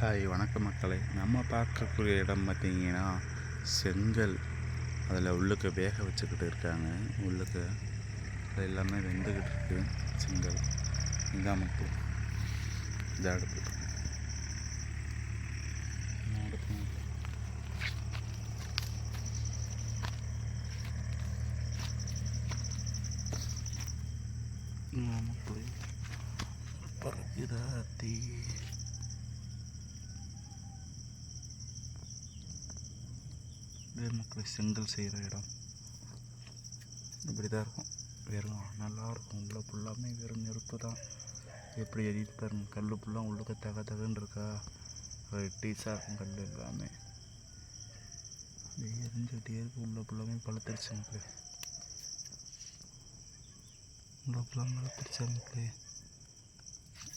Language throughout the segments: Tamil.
ஹாய் வணக்க மக்களே. நம்ம பார்க்கக்கூடிய இடம் பார்த்தீங்கன்னா செங்கல். அதில் உள்ளுக்கு வேக வச்சுக்கிட்டு இருக்காங்க. உள்ளுக்கு அது எல்லாமே வெந்துக்கிட்டு இருக்கு. செங்கல். இதான் மக்கள் இந்த அடுப்பு. மக்களே பறக்குதா தீ? வேர் மக்களை செங்கல் செய்கிற இடம். இப்படி தான் இருக்கும். வெறும் நல்லாயிருக்கும் உள்ள ஃபுல்லாமே வெறும் நெருப்பு தான். எப்படி எரியுது பாருங்க. கல் ஃபுல்லாக உள்ளுக்க தக தகன்னு இருக்கா? டீஸாக இருக்கும் கல் எல்லாமே. எரிஞ்சுக்கிட்டே இருக்கு. உள்ள ஃபுல்லாமே பழுத்துருச்சு மக்களே. உள்ள ஃபுல்லாக பழுத்துருச்சா மக்களே.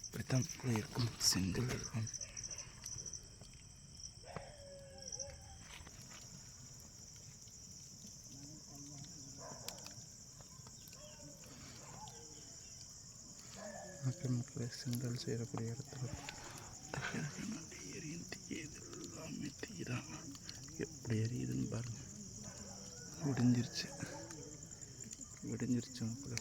இப்படித்தான் இருக்கும். செங்கல் இருக்கும். மக்கள் மக்களை செங்கல் செய்யக்கூடிய இடத்துல. தகதகன்னு எரியும் தீயது எல்லாமே தீதான் எப்படி எரியுதுன்னு பாருங்கள் விடிஞ்சிருச்சு விடிஞ்சிருச்சு மக்களே